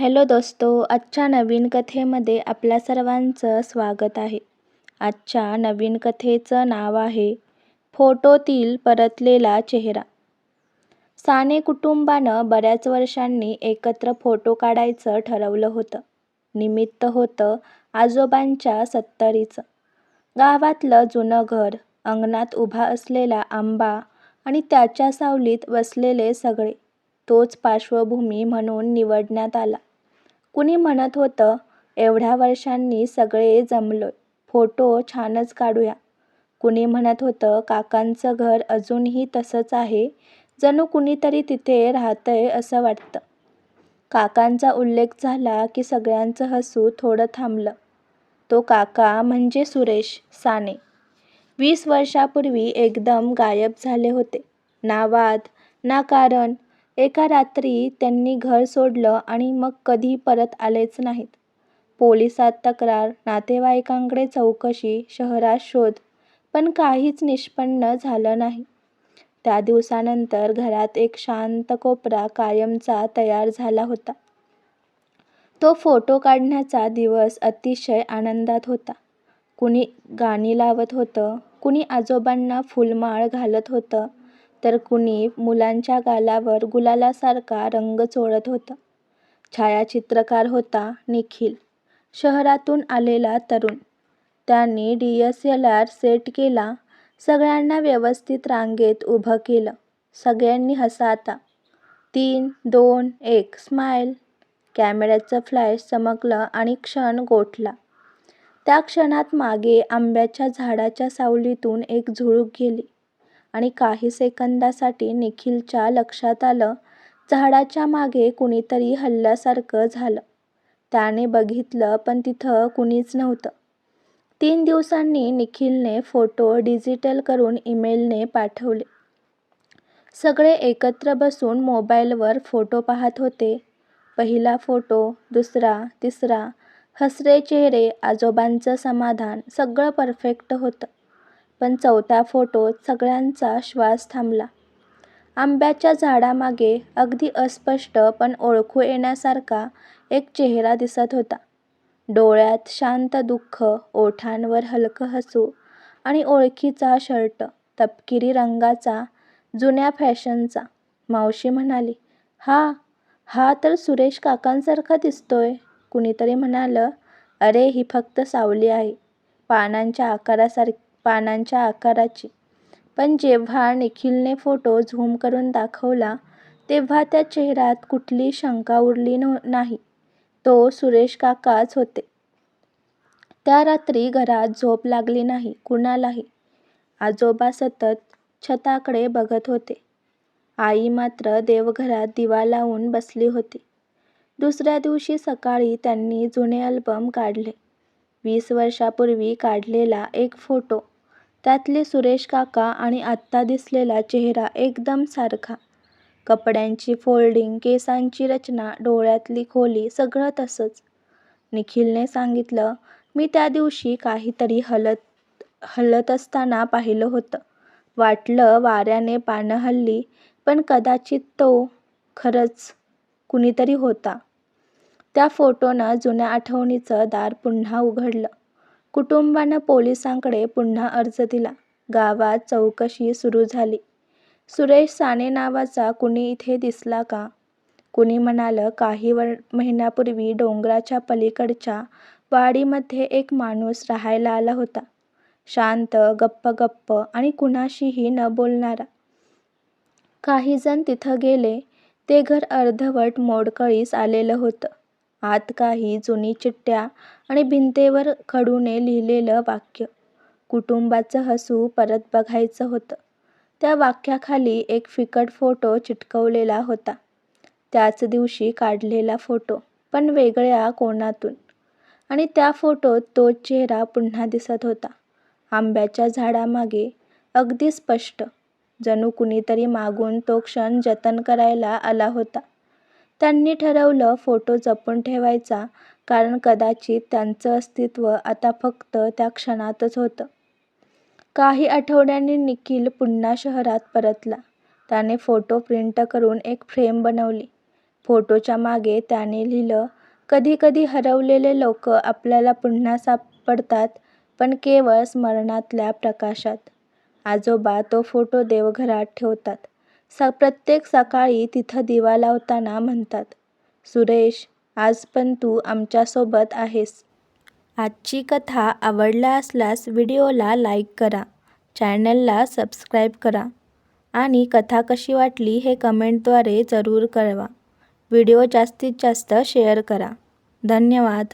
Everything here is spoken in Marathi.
हॅलो दोस्तो आजच्या नवीन कथेमध्ये आपल्या सर्वांचं स्वागत आहे. आजच्या नवीन कथेचं नाव आहे फोटोतील परतलेला चेहरा. साने कुटुंबानं बऱ्याच वर्षांनी एकत्र फोटो काढायचं ठरवलं होतं. निमित्त होतं आजोबांच्या सत्तरीचं. गावातलं जुनं घर अंगणात उभा असलेला आंबा आणि त्याच्या सावलीत बसलेले सगळे तोच पार्श्वभूमी म्हणून निवडण्यात आला. कुणी म्हणत होतं एवढ्या वर्षांनी सगळे जमलो फोटो छानच काढूया. कुणी म्हणत होतं काकांचं घर अजूनही तसंच आहे जणू कुणीतरी तिथे राहतंय असं वाटतं. काकांचा उल्लेख झाला की सगळ्यांचं हसू थोडं थांबलं. तो काका म्हणजे सुरेश साने. वीस वर्षापूर्वी एकदम गायब झाले होते. ना वाद ना कारण एका रात्री त्यांनी घर सोडलं आणि मग कधी परत आलेच नाहीत. पोलिसात तक्रार नातेवाईकांकडे चौकशी शहरात शोध पण काहीच निष्पन्न झालं नाही. त्या दिवसानंतर घरात एक शांत कोपरा कायमचा तयार झाला होता. तो फोटो काढण्याचा दिवस अतिशय आनंदात होता. कुणी गाणी लावत होतं कुणी आजोबांना फुलमाळ घालत होतं तर कुणी मुलांच्या गालावर गुलालासारखा रंग चोळत होतं. छायाचित्रकार होता निखिल. शहरातून आलेला तरुण. त्यांनी D S L R set केला. सगळ्यांना व्यवस्थित रांगेत उभं केलं. सगळ्यांनी हसा आता तीन दोन एक स्माईल कॅमेऱ्याचं फ्लॅश चमकलं आणि क्षण गोठला. त्या क्षणात मागे आंब्याच्या झाडाच्या सावलीतून एक झुळूक गेली. आणि काही सेकंदासाठी निखिलच्या लक्षात आलं झाडाच्या मागे कुणीतरी हल्ल्यासारखं झालं. त्याने बघितलं पण तिथं कुणीच नव्हतं. तीन दिवसांनी निखिलने फोटो डिजिटल करून ईमेलने पाठवले. सगळे एकत्र बसून मोबाईलवर फोटो पाहत होते. पहिला फोटो दुसरा तिसरा हसरे चेहरे आजोबांचं समाधान सगळं परफेक्ट होतं. पण चौथ्या फोटोत सगळ्यांचा श्वास थांबला. आंब्याच्या झाडामागे अगदी अस्पष्ट पण ओळखू येण्यासारखा एक चेहरा दिसत होता. डोळ्यात शांत दुःख ओठांवर हलकं हसू आणि ओळखीचा शर्ट तपकिरी रंगाचा जुन्या फॅशनचा. मावशी म्हणाली हा हा तर सुरेश काकांसारखा दिसतोय. कुणीतरी म्हणालं अरे ही फक्त सावली आहे. पानांच्या आकारासारखी पानांच्या आकाराची. पण जेव्हा निखिलने फोटो झूम करून दाखवला तेव्हा त्या चेहऱ्यात कुठली शंका उरली नाही. तो सुरेश काकाच होते. त्या रात्री घरात झोप लागली नाही कुणालाही. आजोबा सतत छताकडे बघत होते. आई मात्र देवघरात दिवा लावून बसली होती. दुसऱ्या दिवशी सकाळी त्यांनी जुने अल्बम काढले. वीस वर्षापूर्वी काढलेला एक फोटो त्यातले सुरेश काका आणि आत्ता दिसलेला चेहरा एकदम सारखा. कपड्यांची फोल्डिंग केसांची रचना डोळ्यातली खोली सगळं तसंच. निखिलने सांगितलं मी त्या दिवशी काहीतरी हलत हलत असताना पाहिलं होतं. वाटलं वाऱ्याने पानं हलली पण कदाचित तो खरंच कुणीतरी होता. त्या फोटोनं जुन्या आठवणीचं दार पुन्हा उघडलं. कुटुंबानं पोलिसांकडे पुन्हा अर्ज दिला. गावात चौकशी सुरू झाली. सुरेश साने नावाचा कुणी इथे दिसला का? कुणी म्हणालं काही वर महिन्यापूर्वी डोंगराच्या पलीकडच्या वाडीमध्ये एक माणूस राहायला आला होता. शांत गप्प गप्प आणि कुणाशीही न बोलणारा. काही जण तिथं गेले. ते घर अर्धवट मोडकळीस आलेलं होतं. आत काही जुनी चिठ्ठ्या आणि भिंतेवर खडूने लिहिलेलं वाक्य. कुटुंबाचं हसू परत बघायचं होतं. त्या वाक्याखाली एक फिकट फोटो चिटकवलेला होता. त्याच दिवशी काढलेला फोटो पण वेगळ्या कोणातून आणि त्या फोटोत तो चेहरा पुन्हा दिसत होता. आंब्याच्या झाडामागे अगदी स्पष्ट. जणू कुणीतरी मागून तो क्षण जतन करायला आला होता. त्यांनी ठरवलं फोटो जपून ठेवायचा कारण कदाचित त्यांचं अस्तित्व आता फक्त त्या क्षणातच होतं काही आठवड्यांनी निखिल पुन्हा शहरात परतला त्याने फोटो प्रिंट करून एक फ्रेम बनवली फोटोच्या मागे त्याने लिहिलं कधी कधी हरवलेले लोक आपल्याला पुन्हा सापडतात पण केवळ स्मरणातल्या प्रकाशात. आजोबा तो फोटो देवघरात ठेवतात. स प्रत्येक सकाळी तिथं दिवा लावताना म्हणतात, सुरेश आज पण तू आमच्यासोबत आहेस. आजची कथा आवडला असल्यास व्हिडिओला लाईक करा, चॅनलला सबस्क्राईब करा आणि कथा कशी वाटली हे कमेंटद्वारे जरूर कळवा. व्हिडिओ जास्तीत जास्त शेअर करा. धन्यवाद.